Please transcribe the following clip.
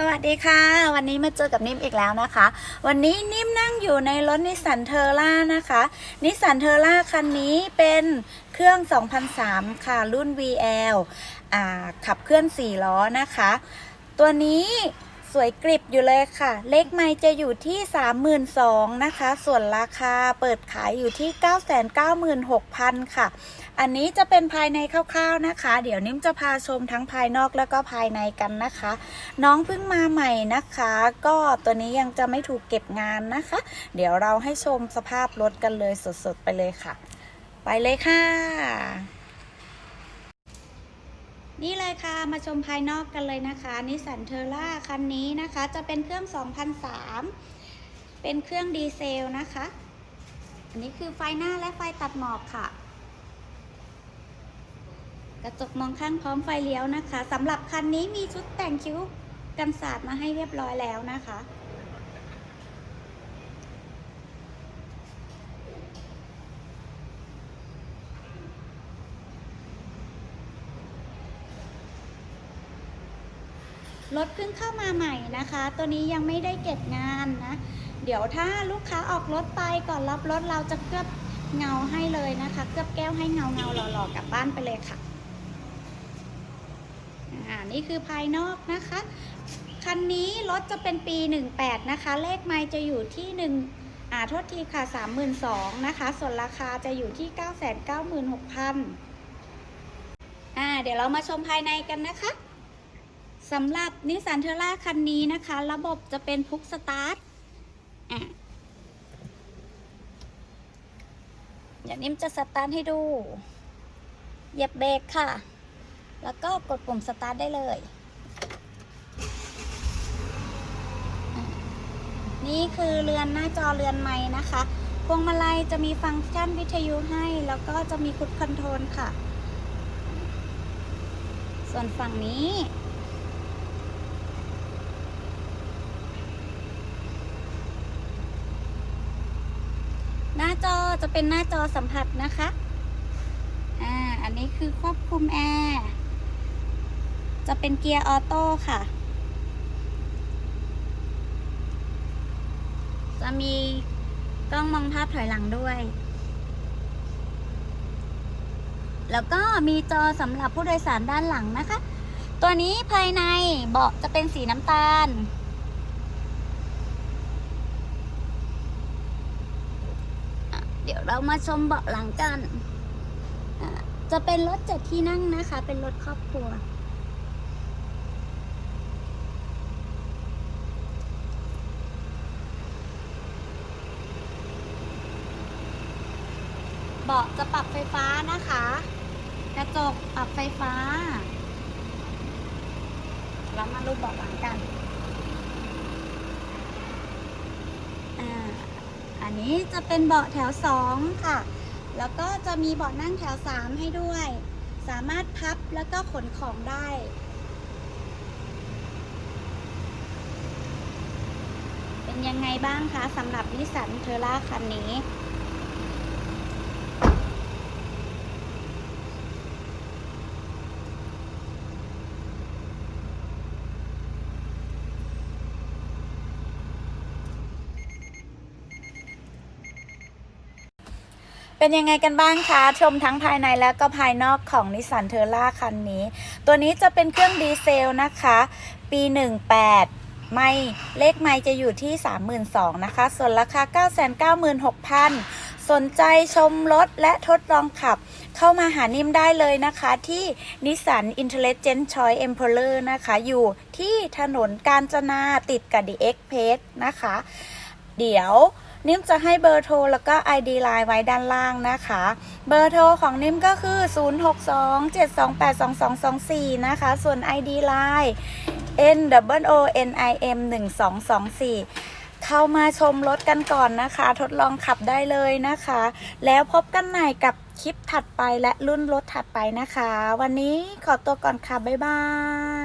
สวัสดีค่ะ วันนี้มาเจอกับนิ่มอีกแล้วนะคะ วันนี้นิ่มนั่งอยู่ในรถนิสสันเทอร่านะคะนิสสันเทอร่าคันนี้เป็นเครื่อง 2003 ค่ะ รุ่น VL อ่าขับเคลื่อน 4 ล้อนะคะ ตัวนี้สวยกริบอยู่เลยค่ะ เลขไม่จะอยู่ที่ 32,000นะคะ ส่วนราคาเปิดขายอยู่ที่ 996,000 ค่ะ อันนี้จะเป็นภายในคร่าวๆนะคะ เดี๋ยวนิ่มจะพาชมทั้งภายนอกแล้วก็ภายในกันนะคะ น้องเพิ่งมาใหม่นะคะ ก็ตัวนี้ยังจะไม่ถูกเก็บงานนะคะ เดี๋ยวเราให้ชมสภาพรถกันเลยสดๆไปเลยค่ะ ไปเลยค่ะ นี่เลยค่ะมาชมภายนอกกันเลยนะคะนิสสันเทอร่าคันนี้นะคะ จะเป็นเครื่อง 2003 เป็นเครื่องดีเซลนะคะ อันนี้คือไฟหน้าและไฟตัดหมอกค่ะ ระจกมองข้างพร้อมไฟเลี้ยวนะคะสำหรับคันนี้มีชุดแต่งคิ้วกันสาดมาให้เรียบร้อยแล้วนะคะ รถเพิ่งเข้ามาใหม่นะคะ ตัวนี้ยังไม่ได้เก็บงานนะ เดี๋ยวถ้าลูกค้าออกรถไปก่อนรับรถเราจะเกือบเงาให้เลยนะคะ เกือบแก้วให้เงาเงาหล่อๆกลับบ้านไปเลยค่ะ อ่านี่คือภายนอกนะคะ คันนี้รถจะเป็นปี 18 นะคะ เลขไมล์จะอยู่ที่ 1 อ่าโทษทีค่ะ 32,000นะคะ ส่วนราคาจะอยู่ที่ 996,000อ่า เดี๋ยวเรามาชมภายในกันนะคะสำหรับนิสสันเทอร่าคันนี้นะคะ ระบบจะเป็นพุกสตาร์ทอะเดี๋ยวนิ่มจะสตาร์ทให้ดู เหยียบเบรกค่ะ แล้วก็กดปุ่มสตาร์ทได้เลย นี่คือเรือนหน้าจอเรือนไม้นะคะพวงมาลัยจะมีฟังก์ชันวิทยุให้ แล้วก็จะมีคุดคอนโทรลค่ะ ส่วนฝั่งนี้ หน้าจอจะเป็นหน้าจอสัมผัสนะคะ อ่า อันนี้คือควบคุมแอร์ จะเป็นเกียร์ออโต้ค่ะ จะมีกล้องมองภาพถอยหลังด้วย แล้วก็มีจอสำหรับผู้โดยสารด้านหลังนะคะ ตัวนี้ภายในเบาะจะเป็นสีน้ำตาล เดี๋ยวเรามาชมเบาะหลังกัน จะเป็นรถเจ็ดที่นั่งนะคะ เป็นรถครอบครัว เบาะจะปรับไฟฟ้านะคะ กระจกปรับไฟฟ้าเรามาดูเบาะหลังกันอันนี้จะเป็นเบาะแถวสองค่ะ แล้วก็จะมีเบาะนั่งแถวสามให้ด้วย สามารถพับแล้วก็ขนของได้ เป็นยังไงบ้างคะสำหรับนิสสันเทอร่าคันนี้ เป็นยังไงกันบ้างคะ ชมทั้งภายในและก็ภายนอกของนิสสันเทอร่าคันนี้ ตัวนี้จะเป็นเครื่องดีเซลนะคะ ปี 18ไม่เลขไม่จะอยู่ที่ 32,000นะคะ ส่วนราคา 996,000 สนใจชมรถและทดลองขับ เข้ามาหานิ่มได้เลยนะคะที่นิสสัน Intelligent Choice Emperor นะคะ อยู่ที่ถนนกาญจนาติดกับ The Express นะคะ เดี๋ยว นิ่มจะให้เบอร์โทรแล้วก็ ID Line ไว้ด้านล่างนะคะ เบอร์โทรของนิ่มก็คือ 0627282224 นะคะ ส่วน ID Line N W O N I M 1224เข้ามาชมรถกันก่อนนะคะ ทดลองขับได้เลยนะคะ แล้วพบกันใหม่กับคลิปถัดไปและรุ่นรถถัดไปนะคะ วันนี้ขอตัวก่อนค่ะ บ๊ายบาย